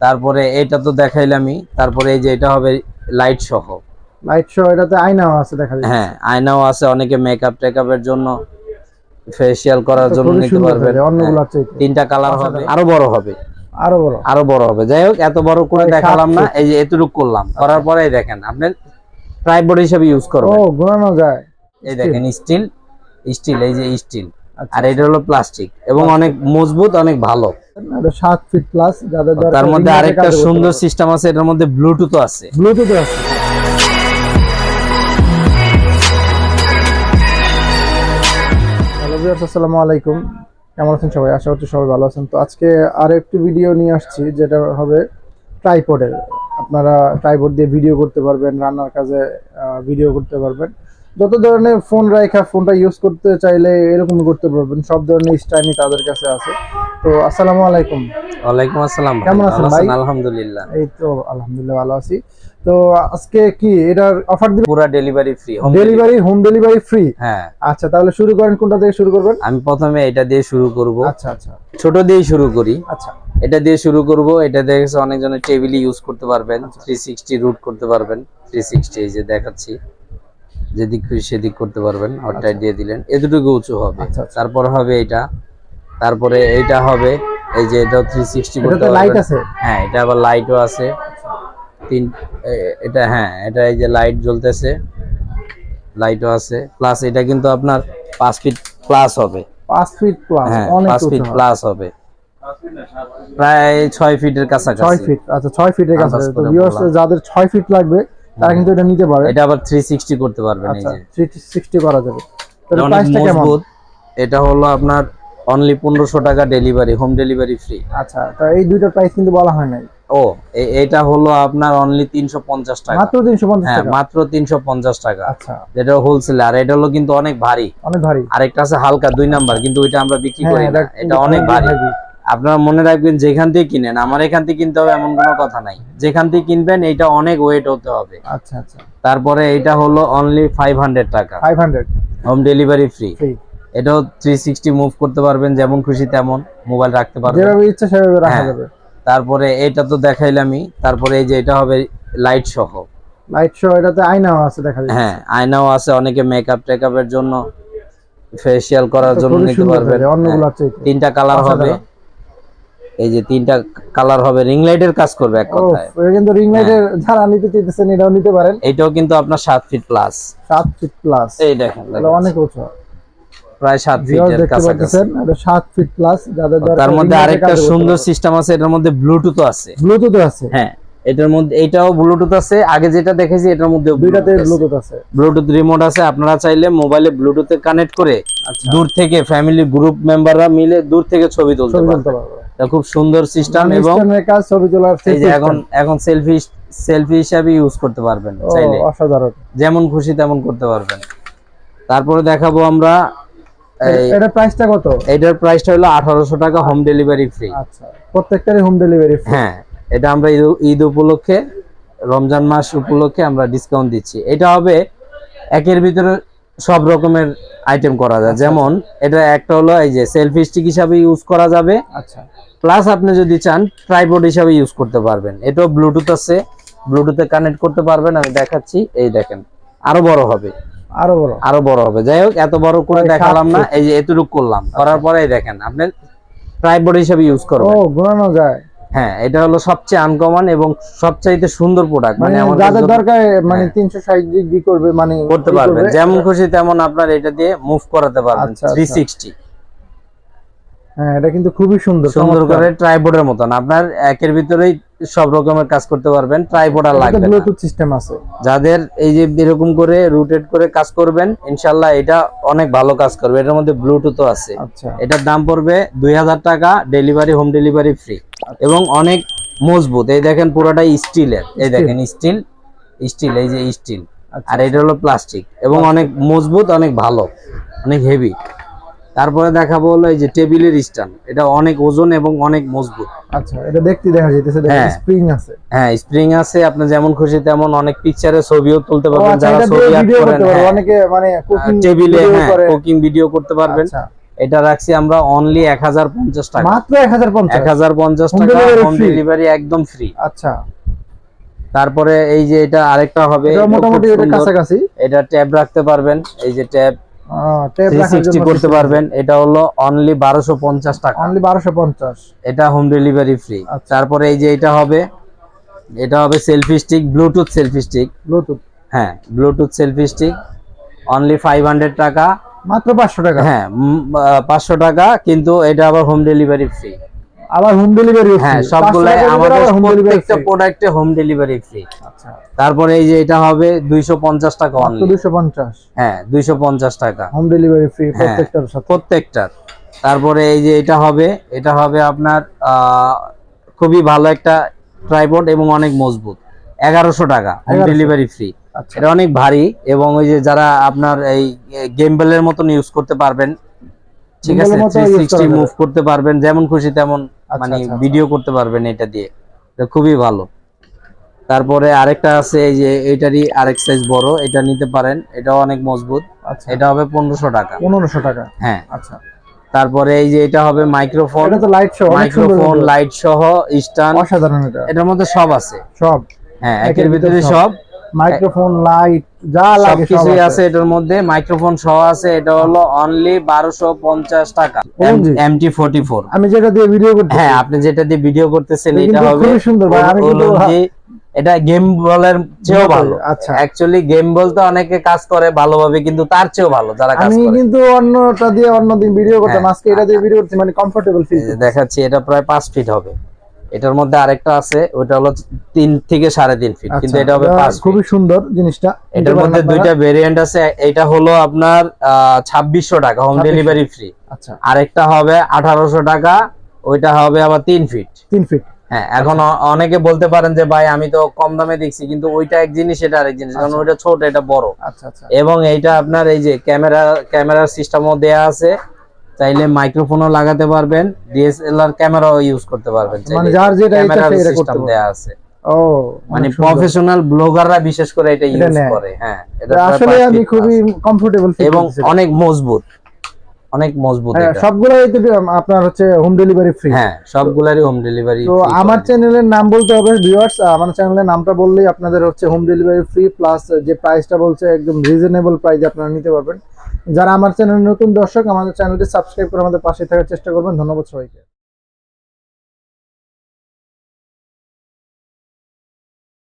তারপরে এটা তো দেখাইলামই। তারপরে এই যে এটা হবে লাইট সহ। লাইট শো এটাতে আয়নাও আছে দেখা যাচ্ছে। হ্যাঁ আয়নাও আছে অনেকে মেকআপ টেকআপের জন্য ফেসিয়াল করার জন্য নিতে থাকে, অন্যগুলোর হ্যাঁ, চাইতে। তিনটা কালার হবে। আরও বড় হবে। আরও বড়। আরও বড় হবে। যাই হোক এত বড় করে দেখালাম না এই যে এতটুকু করলাম। করার পরে দেখেন আপনি ট্রাইপড হিসেবে ইউজ ও ঘোরানো যায়। এই দেখেন স্টিল স্টিল এই যে স্টিল আচ্ছা। আর এটা হলো প্লাস্টিক এবং অনেক মজবুত অনেক ভালো। সাত ফিট প্লাস যাদের তার মধ্যে আরেকটা সুন্দর সিস্টেম আছে এটার মধ্যে ব্লুটুথ আছে। ব্লুটুথ আছে। হ্যালো ভিউয়ার্স আসসালামু আলাইকুম। কেমন আছেন সবাই? আশা করছি সবাই ভালো আছেন। তো আজকে আর একটি ভিডিও নিয়ে আসছি যেটা হবে ট্রাইপডের আপনারা ট্রাইপড দিয়ে ভিডিও করতে পারবেন রান্নার কাজে ভিডিও করতে পারবেন। যত ধরনের ফোন রাখা ফোনটা ইউজ করতে চাইলে এরকম করতে পারবেন। সব ধরনের স্টাইলই তাদের কাছে আছে। তো আসসালামু আলাইকুম। ওয়ালাইকুম আসসালাম কেমন আছেন ভাই? আলহামদুলিল্লাহ। এই তো আলহামদুলিল্লাহ ভালো আছি। তো আজকে কি এটার অফার দিবেন পুরা delivery free home delivery home delivery free হ্যাঁ। আচ্ছা তাহলে শুরু করেন কোনটা থেকে শুরু করবেন? আমি প্রথমে এটা দিয়ে শুরু করব। আচ্ছা আচ্ছা। ছোট দিয়ে শুরু করি। আচ্ছা। এটা দিয়ে শুরু করব। এটা দেখেছে অনেকজনের টেবিলে ইউজ করতে পারবেন। আচ্ছা। থ্রি সিক্সটি রুট করতে পারবেন। থ্রি সিক্সটি এই যে দেখাচ্ছি। যেদিক খুশি সেদিক করতে পারবেন অর্ডার দিয়ে দিলেন। এতটুকু উঁচু হবে। আচ্ছা, আচ্ছা। তারপর হবে এটা। তারপরে এইটা হবে এই যে এটা থ্রি সিক্সটি করতে এটাতে লাইট আছে? হ্যাঁ এটা আবার লাইটও আছে। তিন এটা হ্যাঁ এটা এই যে লাইট জ্বলতেছে। লাইটও আছে। প্লাস এটা কিন্তু আপনার পাঁচ ফিট প্লাস হবে। পাঁচ ফিট প্লাস হ্যাঁ অনেক পাঁচ ফিট উঁচু প্লাস হবে। প্রায় ছয় ফিটের ছয় কাছাকাছি। ফিট আচ্ছা ছয় ফিটের কাছাকাছি। তো ভিউয়ার্স যাদের ছয় ফিট লাগবে তারা কিন্তু এটা নিতে পারে। এটা আবার থ্রি সিক্সটি করতে পারবেন এই আচ্ছা যে। থ্রি সিক্সটি করা যাবে। তো এটা অনেক প্রাইসটা কেমন? এটা হলো আপনার অনলি পনেরোশো টাকা ডেলিভারি হোম ডেলিভারি ফ্রি আচ্ছা তো এই দুইটার প্রাইস কিন্তু বলা হয় নাই। ও এটা হলো আপনার অনলি তিনশো পঞ্চাশ টাকা। মাত্র তিনশো পঞ্চাশ হ্যাঁ টাকা? মাত্র তিনশো পঞ্চাশ টাকা। আচ্ছা। যেটা হোলসেল আর এটা হলো কিন্তু অনেক ভারী। অনেক ভারী। আরেকটা আছে হালকা দুই নাম্বার কিন্তু ওইটা আমরা বিক্রি হ্যাঁ, করি না। এটা অনেক ভারী। আপনারা মনে রাখবেন যেখান থেকে কিনেন আমার এখান থেকে কিনতে হবে এমন কোনো কথা নাই। যেখান থেকে কিনবেন এটা অনেক ওয়েট হতে হবে। আচ্ছা আচ্ছা। তারপরে এটা হলো অনলি ফাইভ হান্ড্রেড টাকা। Five hundred home delivery free এটাও থ্রি সিক্সটি মুভ করতে পারবেন যেমন খুশি তেমন মোবাইল রাখতে পারবেন। যেভাবে ইচ্ছা সেভাবে রাখা হ্যাঁ। যাবে। তারপরে এটা তো দেখাইলামই তারপরে এই যে এটা হবে লাইট সহ। লাইট শো এটাতে আয়নাও আছে দেখা যাচ্ছে। হ্যাঁ আয়নাও আছে অনেকে মেকআপ টেকআপের জন্য ফেসিয়াল করার জন্য নিতে পারবেন। হ্যাঁ। তিনটা কালার হবে। এই যে তিনটা কালার হবে রিং লাইটের কাজ করবে এক কথায়। কিন্তু রিং লাইটের। যারা নিতে চাইতেছেন এটাও নিতে পারেন। এটাও কিন্তু আপনার সাত ফিট প্লাস সাত ফিট প্লাস এই দেখেন অনেক উঁচু। প্রায় সাত ভিউয়ার ফিটের কাছাকাছি। এটা সাত ফিট প্লাস যাদের তার মধ্যে আরেকটা সুন্দর সিস্টেম আছে এটার মধ্যে ব্লুটুথ আছে। ব্লুটুথ আছে? হ্যাঁ। এটার মধ্যে এটাও ব্লুটুথ আছে। আগে যেটা দেখেছি এটার মধ্যে দুইটাতে ব্লুটুথ আছে। ব্লুটুথ রিমোট আছে। আপনারা চাইলে মোবাইলে ব্লুটুথে কানেক্ট করে আচ্ছা। দূর থেকে ফ্যামিলি গ্রুপ মেম্বাররা মিলে দূর থেকে ছবি তুলতে পারবে। খুব সুন্দর সিস্টেম মানে এবং কাজ ছবি তোলার এই যে এখন এখন সেলফি সেলফি হিসাবে ইউজ করতে পারবেন চাইলে। অসাধারণ। যেমন খুশি তেমন করতে পারবেন। তারপরে দেখাবো আমরা এটা প্রাইসটা কত? এটার প্রাইসটা হলো আঠারোশো টাকা হোম ডেলিভারি ফ্রি আচ্ছা প্রত্যেকটারই হোম ডেলিভারি ফ্রি হ্যাঁ এটা আমরা ঈদ- উপলক্ষে রমজান মাস উপলক্ষে আমরা ডিসকাউন্ট দিচ্ছি। এটা হবে একের ভিতরে সব রকমের আইটেম করা যায়। যেমন এটা একটা হলো এই যে সেলফি স্টিক হিসাবে ইউজ করা যাবে। আচ্ছা। প্লাস আপনি যদি চান ট্রাইপড হিসাবে ইউজ করতে পারবেন। এটাও ব্লুটুথ আছে। ব্লুটুথে কানেক্ট করতে পারবেন। আমি দেখাচ্ছি। এই দেখেন আরও বড় হবে। আরও বড়। আরও বড় হবে। যাই হোক এত বড় করে দেখালাম না। এই যে এতটুকু করলাম। করার পরে দেখেন আপনি ট্রাইপড হিসাবে ইউজ করবেন। ও ঘোরানো যায়। হ্যাঁ এটা হলো সবচেয়ে আনকমন এবং সবচাইতে সুন্দর প্রোডাক্ট মানে মানে আমাদের যাদের দরকার মানে হ্যাঁ। তিনশো ষাট ডিগ্রি করবে মানে করতে পারবেন। যেমন খুশি তেমন আপনার এটা দিয়ে মুভ করাতে পারবেন। আচ্ছা, আচ্ছা। থ্রি সিক্সটি হ্যাঁ এটা কিন্তু খুবই সুন্দর সুন্দর। করে ট্রাইপোডের মতন। আপনার একের ভিতরেই সব রকমের কাজ করতে পারবেন। ট্রাইপোড আর লাগবে ব্লুটুথ সিস্টেম আছে। যাদের এই যে এরকম করে রুটেড করে কাজ করবেন ইনশাল্লাহ এটা অনেক ভালো কাজ করবে। এটার মধ্যে ব্লুটুথও আছে। আচ্ছা। এটার দাম পড়বে দুই হাজার টাকা ডেলিভারি হোম ডেলিভারি ফ্রি এবং অনেক মজবুত। এই দেখেন পুরোটাই স্টিলের এই দেখেন স্টিল স্টিল এই যে স্টিল আচ্ছা। আর এটা হলো প্লাস্টিক এবং অনেক মজবুত অনেক ভালো অনেক হেভি তারপরে দেখাবো হলো এই যে টেবিলের স্ট্যান্ড এটা অনেক ওজন এবং অনেক মজবুত। আচ্ছা এটা দেখতে দেখা যাইতেছে হ্যাঁ। স্প্রিং আছে। হ্যাঁ স্প্রিং আছে আপনি যেমন খুশি তেমন অনেক পিকচারে ছবিও তুলতে পারবেন। আচ্ছা যারা ছবি আর্ট করেন হ্যাঁ। অনেকে মানে কুকিং টেবিলে হ্যাঁ কুকিং ভিডিও করতে পারবেন। আচ্ছা। এটা রাখছি আমরা অনলি এক হাজার পঞ্চাশ টাকা। মাত্র এক হাজার পঞ্চাশ? এক হাজার পঞ্চাশ Home টাকা হোম ডেলিভারি একদম ফ্রি আচ্ছা। তারপরে এই যে এটা আরেকটা হবে এটা মোটামুটি এটা। কাছাকাছি? এটা ট্যাব রাখতে পারবেন এই যে ট্যাব করতে পারবেন এটা হলো অনলি বারোশো পঞ্চাশ টাকা। অনলি এটা হোম ডেলিভারি ফ্রি। তারপরে এই যে এটা হবে এটা হবে selfie stick bluetooth selfie stick bluetooth হ্যাঁ bluetooth selfie stick only five hundred টাকা। মাত্র পাঁচশো টাকা? হ্যাঁ পাঁচশো টাকা কিন্তু এটা আবার হোম ডেলিভারি ফ্রি আবার হোম ডেলিভারি হ্যাঁ সবগুলাই আমাদের প্রত্যেকটা প্রোডাক্টে হোম ডেলিভারি ফ্রি আচ্ছা। তারপরে এই যে এটা হবে দুইশো পঞ্চাশ টাকা অনলি দুশো পঞ্চাশ? হ্যাঁ দুইশো পঞ্চাশ টাকা। Home delivery free. প্রত্যেকটার সাথে? প্রত্যেকটার। তারপরে এই যে এটা হবে এটা হবে আপনার খুবই ভালো একটা ট্রাইপড এবং অনেক মজবুত। এগারোশো টাকা হোম ডেলিভারি ফ্রি এটা অনেক ভারী এবং ওই যে যারা আপনার এই গেমবেলের মতন ইউজ করতে পারবেন ঠিক আছে? Gimbal-এর মতো থ্রি use করা সিক্সটি যাবে। মুভ করতে পারবেন যেমন খুশি তেমন আচ্ছা, মানে আচ্ছা, আচ্ছা। ভিডিও করতে পারবেন এটা দিয়ে। এটা খুবই ভালো। তারপরে আরেকটা আছে এই যে এটারই আরেক সাইজ বড় এটা নিতে পারেন এটাও অনেক মজবুত। আচ্ছা। এটা হবে পনেরোশো টাকা। পনেরোশো টাকা। হ্যাঁ। আচ্ছা। তারপরে এই যে এটা হবে মাইক্রোফোন এটা তো লাইট সুন্দর মাইক্রোফোন লাইট সহ স্ট্যান্ড অসাধারণ এটা। এটার মধ্যে সব আছে। সব। হ্যাঁ একের ভিতরে সব। মাইক্রোফোন লাইট যা লাগে সব সবকিছুই আছে। এটার মধ্যে মাইক্রোফোন সহ আছে এটা হলো অনলি বারোশো পঞ্চাশ টাকা। এমটি ফোর্টি ফোর আমি যেটা দিয়ে ভিডিও করতে হ্যাঁ আপনি যেটা দিয়ে ভিডিও করতেছেন এটা হবে খুবই সুন্দর ভাই, আমি কিন্তু- এটা গেম বলের চেয়েও ভালো। আচ্ছা। অ্যাকচুয়ালি গেম বলতে অনেকে কাজ করে ভালোভাবে কিন্তু তার চেয়েও ভালো যারা কাজ করে। আমি কিন্তু অন্যটা দিয়ে অন্য দিন ভিডিও করতাম। হ্যাঁ। আজকে এটা দিয়ে ভিডিও করছি মানে কমফোর্টেবল ফিল দেখাচ্ছি এটা প্রায় পাঁচ ফিট হবে। এটার মধ্যে আরেকটা আছে ওটা হলো তিন থেকে সাড়ে তিন ফিট কিন্তু এটা হবে পাঁচ খুবই সুন্দর জিনিসটা। এটার মধ্যে দুইটা ভেরিয়েন্ট আছে এটা হলো আপনার ছাব্বিশশো টাকা হোম ডেলিভারি ফ্রি আচ্ছা। আরেকটা হবে আঠারোশো টাকা ওইটা হবে আবার তিন ফিট তিন ফিট হ্যাঁ এখন অনেকে বলতে পারেন যে ভাই আমি তো কম দামে দেখছি কিন্তু ওইটা এক জিনিস এটা আরেক জিনিস কারণ ওইটা ছোট এটা বড়। আচ্ছা আচ্ছা। এবং এইটা আপনার এই যে ক্যামেরা ক্যামেরার সিস্টেমও দেয়া আছে। চাইলে মাইক্রোফোনও লাগাতে পারবেন ডিএসএলআর ক্যামেরাও ইউজ করতে পারবেন মানে যার যেটা ইচ্ছা সেটা করতে দেয়া আছে। ও মানে। প্রফেশনাল ব্লগাররা বিশেষ করে এটা ইউজ করে হ্যাঁ এটা আসলে আমি খুবই কমফোর্টেবল ফিল এবং অনেক মজবুত। অনেক মজবুত সবগুলাই তো আপনার হচ্ছে হোম ডেলিভারি ফ্রি হ্যাঁ সবগুলারই হোম ডেলিভারি তো আমার চ্যানেলের নাম বলতে হবে ভিউয়ার্স আমার চ্যানেলের নামটা বললেই আপনাদের হচ্ছে হোম ডেলিভারি ফ্রি প্লাস যে প্রাইসটা বলছে একদম রিজনেবল প্রাইস আপনারা নিতে পারবেন। যারা আমার চ্যানেল নতুন দর্শক আমাদের চ্যানেলটি সাবস্ক্রাইব করে আমাদের পাশে থাকার চেষ্টা করবেন। ধন্যবাদ সবাইকে।